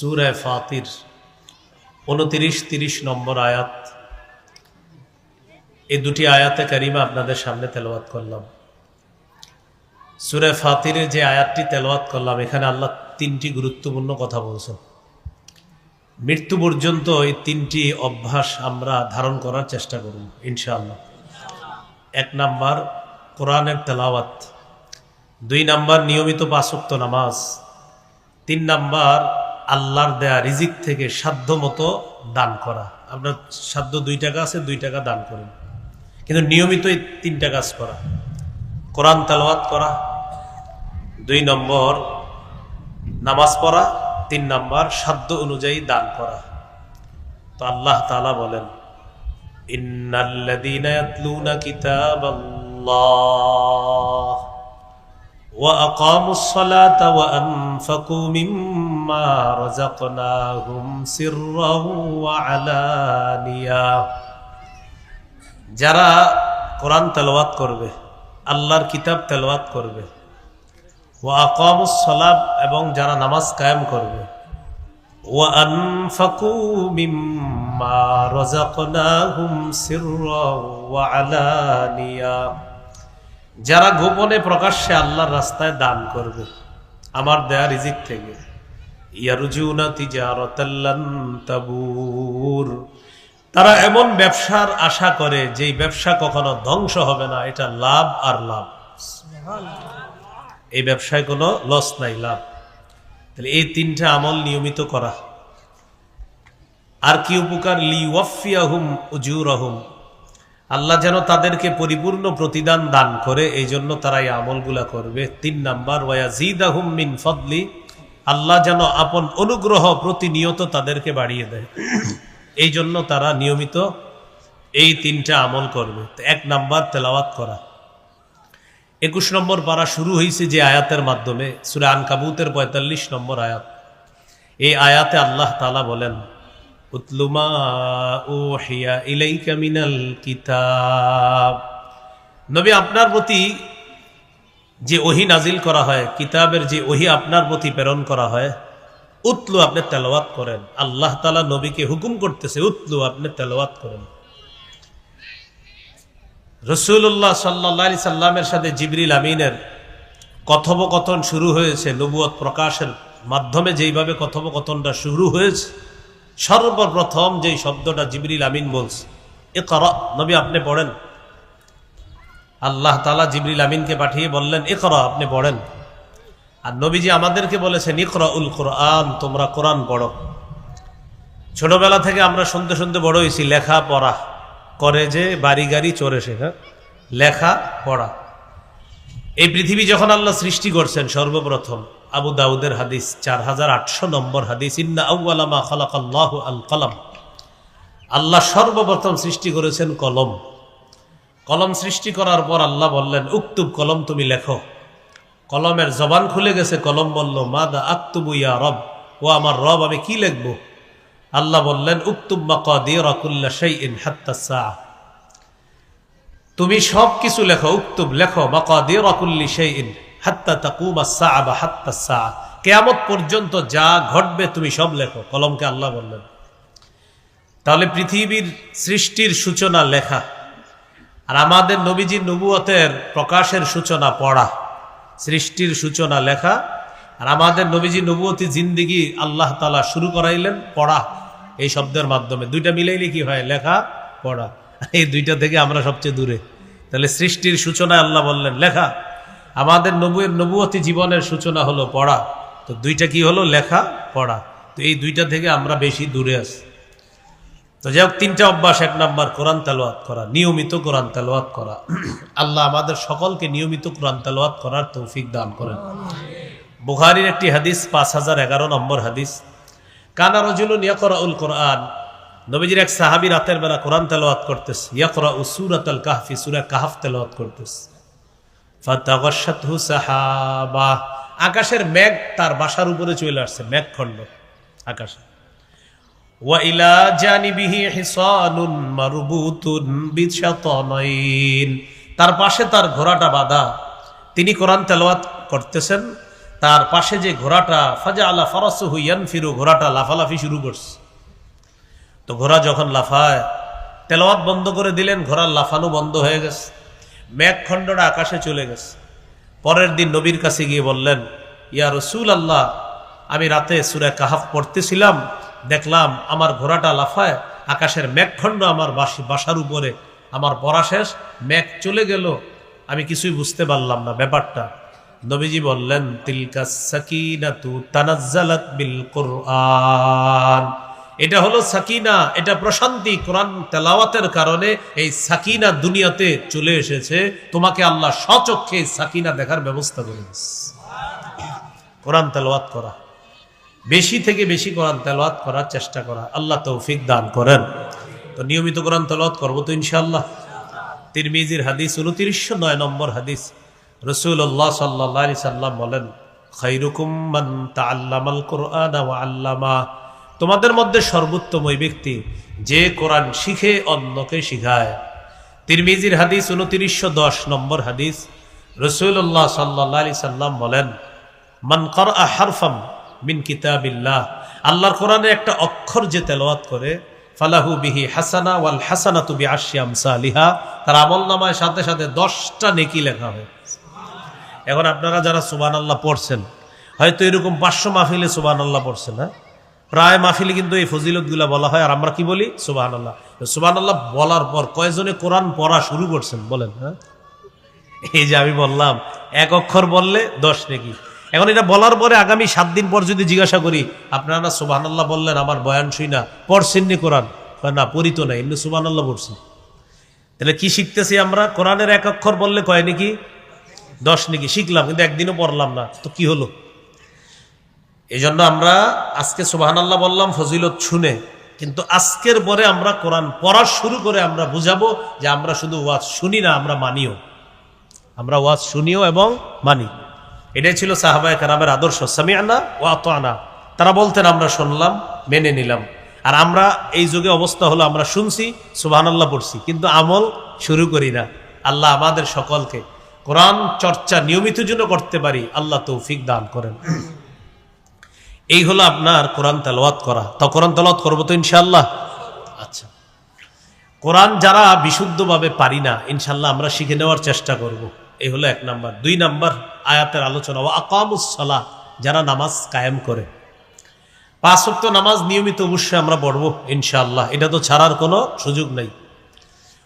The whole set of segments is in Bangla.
সুরায় ফাতির, উনতিরিশ, তিরিশ নম্বর আয়াত। এই দুটি আয়াতে কারিমা আপনাদের সামনে তেলাওয়াত করলাম। সুরে ফাতিরের যে আয়াতটি তেলাওয়াত করলাম, এখানে আল্লাহ তিনটি গুরুত্বপূর্ণ কথা বলছেন। মৃত্যু পর্যন্ত এই তিনটি অভ্যাস আমরা ধারণ করার চেষ্টা করব, ইনশাআল্লাহ। এক নাম্বার, কোরআনের তেলাওয়াত। দুই নাম্বার, নিয়মিত পাঁচক্ত নামাজ। তিন নাম্বার আল্লাহর দেয়া রিজিক থেকে সাধ্য মতো দান করা আপনার সাধ্য দুই টাকা আছে দুই টাকা দান করুন কিন্তু নিয়মিত এই তিনটা কাজ করা কোরআন তেলাওয়াত করা দুই নম্বর নামাজ পড়া তিন নম্বর সাধ্য অনুযায়ী দান করা তো আল্লাহ তাআলা বলেন ইন্নাল্লাযীনা ইয়াতলুনা কিতাবাল্লাহ وأقاموا الصلاة وأنفقوا مما رزقناهم سرا وعلانية যারা কোরআন তেলাওয়াত করবে আল্লাহর কিতাব তেলাওয়াত করবে ও আকামুস সালাম এবং যারা নামাজ কায়েম করবে ও আনফাকু মিম্মা রাযাকনাহুম সিররা ওয়া আলানিয়া যারা গোপনে প্রকাশ্যে আল্লাহর রাস্তায় দান করবে আমার দেয়া রিজিক থেকে তারা এমন ব্যবসার আশা করে যেই ব্যবসা কখনো ধ্বংস হবে না, এটা লাভ আর লাভ। এই ব্যবসায় কোনো লস নাই, লাভ। তাহলে এই তিনটা আমল নিয়মিত করা। আর কি উপকার? লি ওয়াফিয়াহুম উজুরহুম। আল্লাহ যেন তাদেরকে পরিপূর্ণ প্রতিদান দান করে, এই জন্য তারা এই আমলগুলা করবে। তিন নাম্বার ওয়াজিদাহুম মিন ফদলি আল্লাহ যেন আপন অনুগ্রহ প্রতিনিয়ত তাদেরকে বাড়িয়ে দেয়। এই জন্য তারা নিয়মিত এই তিনটা আমল করবে। এক নাম্বার তেলাওয়াত করা। একুশ নম্বর পারা শুরু হয়েছে যে আয়াতের মাধ্যমে, সুরে আনকাবুতের পঁয়তাল্লিশ নম্বর আয়াত। এই আয়াতে আল্লাহ তালা বলেন উতলুমা ও হিয়া ইলাইকা মিনাল কিতাব। নবী আপনার প্রতি যে ওহি নাজিল করা হয়, কিতাবের যে ওহি আপনার প্রতি প্রেরণ করা হয়, উতলু আপনি তেলাওয়াত করেন। আল্লাহ তালা নবীকে হুকুম করতেছে, উতলু আপনি তেলাওয়াত করেন। রসুল্লাহ সাল্লি সাল্লামের সাথে জিবরিল আমিনের কথোপকথন শুরু হয়েছে নবুয়ত প্রকাশের মাধ্যমে যেইভাবে কথোপকথনটা শুরু হয়েছে, সর্বপ্রথম যেই শব্দটা জিবরিল আমিন বলছে এ কর নবী আপনি পড়েন আল্লাহ তালা জিবরিল আমিনকে পাঠিয়ে বললেন এ কর আপনি পড়েন। আর নবীজি আমাদেরকে বলেছেন, ইকরা উল কোরআন, তোমরা কোরআন পড়ো। ছোটবেলা থেকে আমরা শুনতে শুনতে বড় হয়েছি, লেখা পড়া। করে যে বাড়ি গাড়ি চড়ে শেখা লেখা পড়া। এই পৃথিবী যখন আল্লাহ সৃষ্টি করছেন, সর্বপ্রথম আবু দাউদের হাদিস, চার হাজার আটশো নম্বর হাদিস, ইন্না আউ্লামা খালাক আল্লাহ আল কলম। আল্লাহ সর্বপ্রথম সৃষ্টি করেছেন কলম। কলম সৃষ্টি করার পর আল্লাহ বললেন, উক্তুব কলম তুমি লেখো। কলমের জবান খুলে গেছে, কলম বলল মা দা আক্তুবু ইয়া রব, ও আমার রব, আমি কি লিখব? আল্লাহ বললেন, উক্তুব মাকাদিরাকুল্লা শাইইন হাত্তা সাআ। তুমি সব কিছু লেখো, উক্তুব লেখো মাকাদিরাকুল্লি শাইইন হাত্তা তাকুমা সাআ বা হাত্তা সাআ। কিয়ামত পর্যন্ত যা ঘটবে তুমি সব লেখো, কলমকে আল্লাহ বললেন। তাহলে পৃথিবীর সৃষ্টির সূচনা লেখা। আর আমাদের নবীজির নবুয়তের প্রকাশের সূচনা পড়া, সৃষ্টির সূচনা লেখা, আর আমাদের নবীজি নবুয়তি জিন্দিগি আল্লাহ তালা শুরু করাইলেন পড়া, এই শব্দের মাধ্যমে। দুইটা মিলাইলে কি হয়? লেখা, পড়া। এই দুইটা থেকে আমরা সবচেয়ে দূরে। তাহলে সৃষ্টির সূচনায় আল্লাহ বললেন, লেখা। আমাদের নবুয়ের নবুয়তি জীবনের সূচনা হলো পড়া। তো দুইটা কি হলো? লেখা, পড়া। তো এই দুইটা থেকে আমরা বেশি দূরে আছি। তো যাই হোক, তিনটা অভ্যাস, এক নাম্বার কোরআন তেলোয়াত করা, নিয়মিত কোরআন তেলোয়াত করা। আল্লাহ আমাদের সকলকে নিয়মিত কোরআন তেলোয়াত করার তৌফিক দান করেন। বুখারির একটি হাদিস, পাঁচ হাজার এগারো নম্বর হাদিস। কানা রজুল ইয়াকরা উল কোরআন। নবীজির এক সাহাবি রাতের বেলা কোরআন তেলোয়াত করতেস ইয়াকরা উ সুরাত আল কাহফি সুরা কাহাফ ফাতাগাশাতহু সাহাবা। আকাশের মেঘ তার বাসার উপরে চলে আসছে মেঘ খণ্ড আকাশে। ওয়াইলা তার পাশে তার ঘোড়াটা বাঁধা। তিনি কোরআন তেলাওয়াত করতেছেন। তার পাশে যে ঘোড়াটা ফাজা আলা হুইয়ান ফিরু ঘোড়াটা লাফালাফি শুরু করছে। তো ঘোড়া যখন লাফায়, তেলাওয়াত বন্ধ করে দিলেন, ঘোড়ার লাফানো বন্ধ হয়ে গেছে। মেঘখণ্ডটা আকাশে চলে গেছে। পরের দিন নবীর কাছে গিয়ে বললেন, ইয়া রসুল আল্লাহ আমি রাতে সুরে কাহাফ পড়তেছিলাম দেখলাম আমার ঘোড়াটা লাফায়, আকাশের মেঘখণ্ড আমার বাসি বাসার উপরে। আমার পড়া শেষ, মেঘ চলে গেল। আমি কিছুই বুঝতে পারলাম না ব্যাপারটা। নবীজি বললেন, তিলকা তানাজ্জালাত বিল এটা হলো সাকিনা, এটা প্রশান্তি কোরআন তেলাওয়াতের কারণে এই সাকিনা দুনিয়াতে চলে এসেছে। তোমাকে আল্লাহ স্বচক্ষে সাকিনা দেখার ব্যবস্থা করে দিস। কোরআন তেলাওয়াত করা। বেশি থেকে বেশি কোরআন তেলাওয়াত করার চেষ্টা করা। আল্লাহ তৌফিক দান করেন। তো নিয়মিত কোরআন তেলাওয়াত করব তো ইনশাআল্লাহ। তিরমিজির হাদিস উনত্রিশশো নয় নম্বর হাদিস। রসুল্লাহ সাল্লাহ আলি সাল্লাম বলেন তোমাদের মধ্যে সর্বোত্তম ওই ব্যক্তি যে কোরআন শিখে অন্যকে শিখায়। তিরমিজির হাদিস উনত্রিশশো দশ নম্বর হাদিস। রসুল্লাহ সাল্লাহ আলি সাল্লাম বলেন, মান কর হারফাম মিন কিতাবিল্লাহ। আল্লাহর কোরআনে একটা অক্ষর যে তেলাওয়াত করে, ফালাহু বিহি হাসানা ওয়াল হাসানা তুবি আশিয়াম সালিহা তার আমল নামায় সাথে সাথে দশটা নেকি লেখা হয়। এখন আপনারা যারা সুবান আল্লাহ পড়ছেন, হয়তো এরকম পাঁচশো মাহফিলে সুবান আল্লাহ পড়ছেন হ্যাঁ? প্রায় মাহফিলে কিন্তু এই ফজিলতগুলা বলা হয়, আর আমরা কি বলি? সুবাহান আল্লাহ সুবাহান আল্লাহ বলার পর কয়জনে কোরআন পড়া শুরু করছেন বলেন হ্যাঁ? এই যে আমি বললাম, এক অক্ষর বললে দশ নাকি। এখন এটা বলার পরে আগামী সাত দিন পর যদি জিজ্ঞাসা করি, আপনারা সুবাহান আল্লাহ বললেন, আমার বয়ান শুই না, পড়ছেন নি কোরআন? না পড়িত না এমনি সুবাহান আল্লাহ পড়ছি। তাহলে কি শিখতেছি আমরা? কোরআনের এক অক্ষর বললে কয় নাকি? দশ নাকি? শিখলাম, কিন্তু একদিনও পড়লাম না, তো কি হলো? এই জন্য আমরা আজকে সুবাহান আল্লাহ বললাম, ফজিলত শুনে, কিন্তু আজকের পরে আমরা কোরআন পড়া শুরু করে আমরা বুঝাবো যে আমরা শুধু ওয়াজ শুনি না, আমরা মানিও। আমরা ওয়াজ শুনিও এবং মানি। এটাই ছিল সাহাবায় কারামের আদর্শ। সামিয়ানা ও আত আনা তারা বলতেন, আমরা শুনলাম, মেনে নিলাম। আর আমরা এই যুগে অবস্থা হলো, আমরা শুনছি সুবাহান আল্লাহ পড়ছি, কিন্তু আমল শুরু করি না। আল্লাহ আমাদের সকলকে কোরআন চর্চা নিয়মিত জন্য করতে পারি, আল্লাহ তৌফিক দান করেন। এই হলো আপনার কোরআন তেলাওয়াত করা। তো কোরআন তেলাওয়াত করব তো ইনশাল্লাহ আচ্ছা। কোরআন যারা বিশুদ্ধভাবে পারি না ইনশাল্লাহ আমরা শিখে নেওয়ার চেষ্টা করব। এই হলো এক নাম্বার। দুই নাম্বার আয়াতের আলোচনা আকামুসলা যারা নামাজ কায়েম করে। পাঁচ ওয়াক্ত নামাজ নিয়মিত অবশ্যই আমরা পড়ব, ইনশাআল্লাহ। এটা তো ছাড়ার কোনো সুযোগ নেই।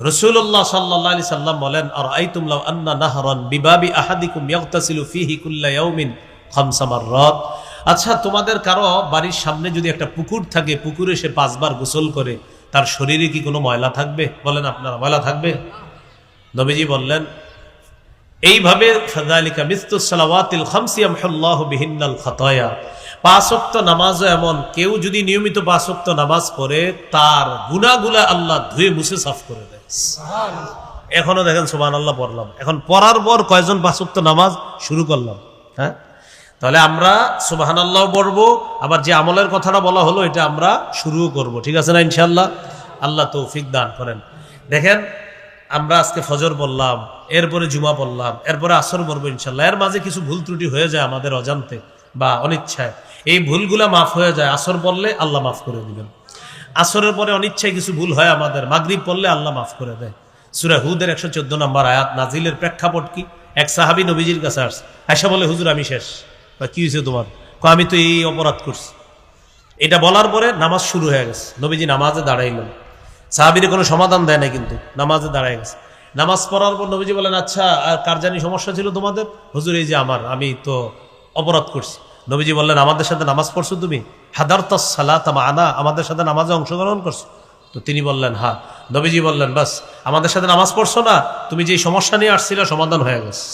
রসুল্লাহ সাল্লাহ আলি সাল্লাম বলেন আর আইতুমলাম আন্না নাহরন বিবাবি আহাদিকুম ইয়াগতাসিলু ফিহি কুল্লা ইয়াউমিন খামসামার রদ আচ্ছা তোমাদের কারও বাড়ির সামনে যদি একটা পুকুর থাকে, পুকুরে সে পাঁচবার গোসল করে, তার শরীরে কি কোনো ময়লা থাকবে? বলেন আপনারা, ময়লা থাকবে? নবীজি বললেন এইভাবে ফাদালিকা মিস্তুসালাওয়াতিল খামসিয়ামহুল্লাহ বিহিন্নাল খাতায়া। পাঁচক্ত নামাজও এমন কেউ যদি নিয়মিত পাঁচক্ত নামাজ পড়ে তার গুনাগুলা আল্লাহ ধুয়ে মুছে সাফ করে দেয়। এখনও দেখেন সুবান আল্লাহ পড়লাম। এখন পড়ার পর কয়জন পাঁচক্ত নামাজ শুরু করলাম? হ্যাঁ? তাহলে আমরা সুবাহান আল্লাহ পড়ব আবার যে আমলের কথাটা বলা হলো এটা আমরা শুরুও করব। ঠিক আছে না ইনশাল্লাহ আল্লাহ তৌফিক দান করেন। দেখেন আমরা আজকে ফজর বললাম এরপরে জুমা বললাম এরপরে আসর বলব ইনশাল্লাহ এর মাঝে কিছু ভুল ত্রুটি হয়ে যায় আমাদের অজান্তে বা অনিচ্ছায়। এই ভুলগুলা মাফ হয়ে যায়, আসর বললে আল্লাহ মাফ করে দিবেন। আসরের পরে অনিচ্ছায় কিছু ভুল হয় আমাদের, মাগরিব পড়লে আল্লাহ মাফ করে দেয়। সুরা হুদের একশো চোদ্দ নম্বর আয়াত, নাজিলের প্রেক্ষাপট কি? এক সাহাবি নবীজির কাছে আসছে, আয়সা বলে, হুজুর, আমি শেষ। বা, কি হয়েছে তোমার? আমি তো এই অপরাধ করছি। এটা বলার পরে নামাজ শুরু হয়ে গেছে, নবীজি নামাজে দাঁড়াইলেন। সাহাবির কোনো সমাধান দেয় না কিন্তু নামাজে দাঁড়ায় গেছে। নামাজ পড়ার পর নবীজি বলেন আচ্ছা আর কার জানি সমস্যা ছিল তোমাদের? হুজুর এই যে আমার আমি তো অপরাধ করছি। নবীজি বললেন আমাদের সাথে নামাজ পড়ছো তুমি? হাদার সালাত আনা আমাদের সাথে নামাজে অংশগ্রহণ করছ? তো তিনি বললেন হ্যাঁ নবীজি বললেন বাস আমাদের সাথে নামাজ পড়ছো না তুমি যে সমস্যা নিয়ে আসছিল সমাধান হয়ে গেছে।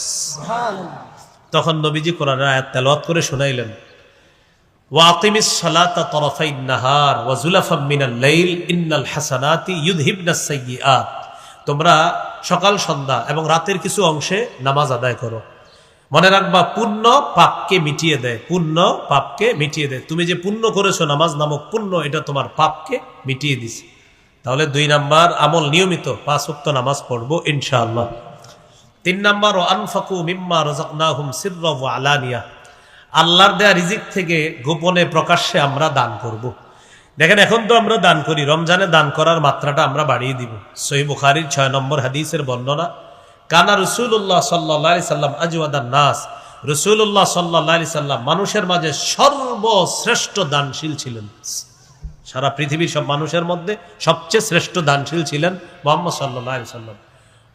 তখন নবীজি কোরআন আয়াত তেলাওয়াত করে শোনাইলেন। নাহার তোমরা সকাল, সন্ধ্যা এবং রাতের কিছু অংশে নামাজ আদায় করো। মনে রাখবা, পুণ্য পাপকে মিটিয়ে দেয়, পুণ্য পাপকে মিটিয়ে দেয়। তুমি যে পুণ্য করেছ, নামাজ নামক পুণ্য, এটা তোমার পাপকে মিটিয়ে দিছে। তাহলে দুই নাম্বার, আমল নিয়মিত, পাঁচ ওয়াক্ত নামাজ পড়ব ইনশাআল্লাহ। তিন নাম্বার ও আনফাকু মিম্মা রাযাকনাহুম সিররা ওয়া আলানিয়া। আল্লাহর দেয়া রিজিক থেকে গোপনে প্রকাশ্যে আমরা দান করব। দেখেন, এখন তো আমরা দান করি, রমজানে দান করার মাত্রাটা আমরা বাড়িয়ে দিব। সই বুখারির ছয় নম্বর হাদিসের বর্ণনা, কানা রসুল্লাহ সাল্লাহ সাল্লাম আজওয়াদান নাস। রসুল্লাহ সাল্লাহ সাল্লাম মানুষের মাঝে সর্বশ্রেষ্ঠ দানশীল ছিলেন। সারা পৃথিবীর সব মানুষের মধ্যে সবচেয়ে শ্রেষ্ঠ দানশীল ছিলেন মোহাম্মদ সাল্লাহ সাল্লাম।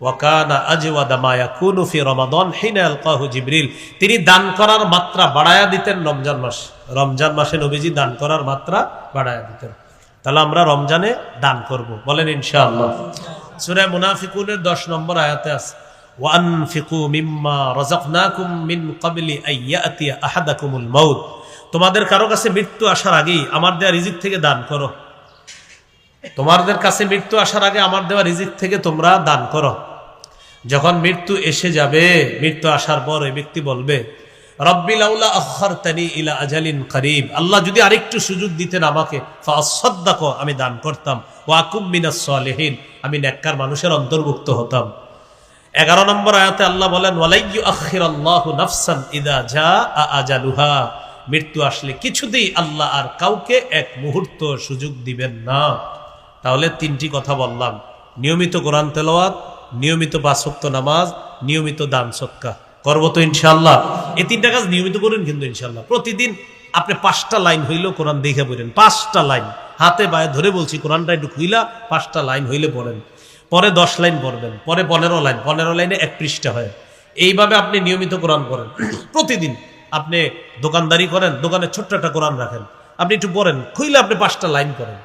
ওয়াকানা আজওয়াদা মা ইয়াকুনু ফি রমাদান হিনা আলকাহু জিবরিল। তিনি দান করার মাত্রা বাড়ায়া দিতেন রমজান মাস। রমজান মাসে নবীজি দান করার মাত্রা বাড়ায়া দিতেন। তাহলে আমরা রমজানে দান করব। বলেন ইনশাআল্লাহ। সূরা মুনাফিকুনের 10 নম্বর আয়াতে আছে ওয়ানফিকু মিম্মা রাযাকনাকুম মিন ক্বাবলি আইয়াতিয়া আহাদাকুমুল মাউত। তোমাদের কারও কাছে মৃত্যু আসার আগেই আমার দেয়া রিজিক থেকে দান করো। তোমাদের কাছে মৃত্যু আসার আগে আমার দেওয়া রিজিক থেকে তোমরা দান করো। যখন মৃত্যু এসে যাবে, মৃত্যু আসার পর ওই ব্যক্তি বলবে রব্বিল আউলা তানি ইলা আজালিন করিব। আল্লাহ যদি আরেকটু সুযোগ দিতেন আমাকে আমি দান করতাম। ওয়াকুম মিনাস সালেহীন, আমি নেককার মানুষের অন্তর্ভুক্ত হতাম। এগারো নম্বর আয়াতে আল্লাহ বলেন ওয়ালাইয়ু আখির আল্লাহু নাফসান ইদা যা আজালুহা। মৃত্যু আসলে কিছুতেই আল্লাহ আর কাউকে এক মুহূর্ত সুযোগ দিবেন না। তাহলে তিনটি কথা বললাম। নিয়মিত কোরআন তেলাওয়াত নিয়মিত বাসক্ত নামাজ, নিয়মিত দান সৎকা করব তো ইনশাল্লাহ এই তিনটা কাজ নিয়মিত করেন কিন্তু ইনশাল্লাহ প্রতিদিন আপনি পাঁচটা লাইন হইলেও কোরআন দেখে পড়েন। পাঁচটা লাইন। হাতে বায়ে ধরে বলছি, কোরআনটা একটু খুইলা, পাঁচটা লাইন হইলে পড়েন। পরে দশ লাইন পড়বেন, পরে পনেরো লাইন, পনেরো লাইনে এক পৃষ্ঠা হয়। এইভাবে আপনি নিয়মিত কোরআন করেন প্রতিদিন আপনি দোকানদারি করেন, দোকানে ছোট্ট একটা কোরআন রাখেন। আপনি একটু পড়েন, খুইলে আপনি পাঁচটা লাইন করেন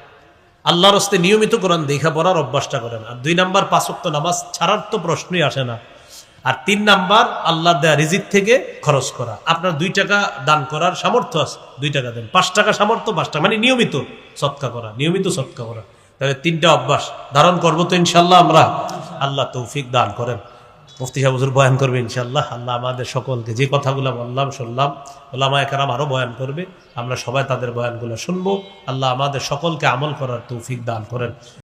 আল্লাহর হস্তে নিয়মিত কোরআন দেখা পড়ার অভ্যাসটা করেন আর দুই নাম্বার পাঁচক্ত নামাজ ছাড়ার তো প্রশ্নই আসে না। আর তিন নাম্বার, আল্লাহ দেয়া রিজিক থেকে খরচ করা। আপনার দুই টাকা দান করার সামর্থ্য আছে, দুই টাকা দেন। পাঁচ টাকা সামর্থ্য, পাঁচ টাকা মানে নিয়মিত সৎকা করা, নিয়মিত সৎকা করা। তাহলে তিনটা অভ্যাস ধারণ করব তো ইনশাল্লাহ আমরা। আল্লাহ তৌফিক দান করেন। মুফতি সাহেব হুজুর বয়ান করবে ইনশাল্লাহ আল্লাহ আমাদের সকলকে যে কথাগুলো বললাম, শুনলাম ওলামা একরাম আরও বয়ান করবে, আমরা সবাই তাদের বয়ানগুলো শুনব। আল্লাহ আমাদের সকলকে আমল করার তৌফিক দান করেন।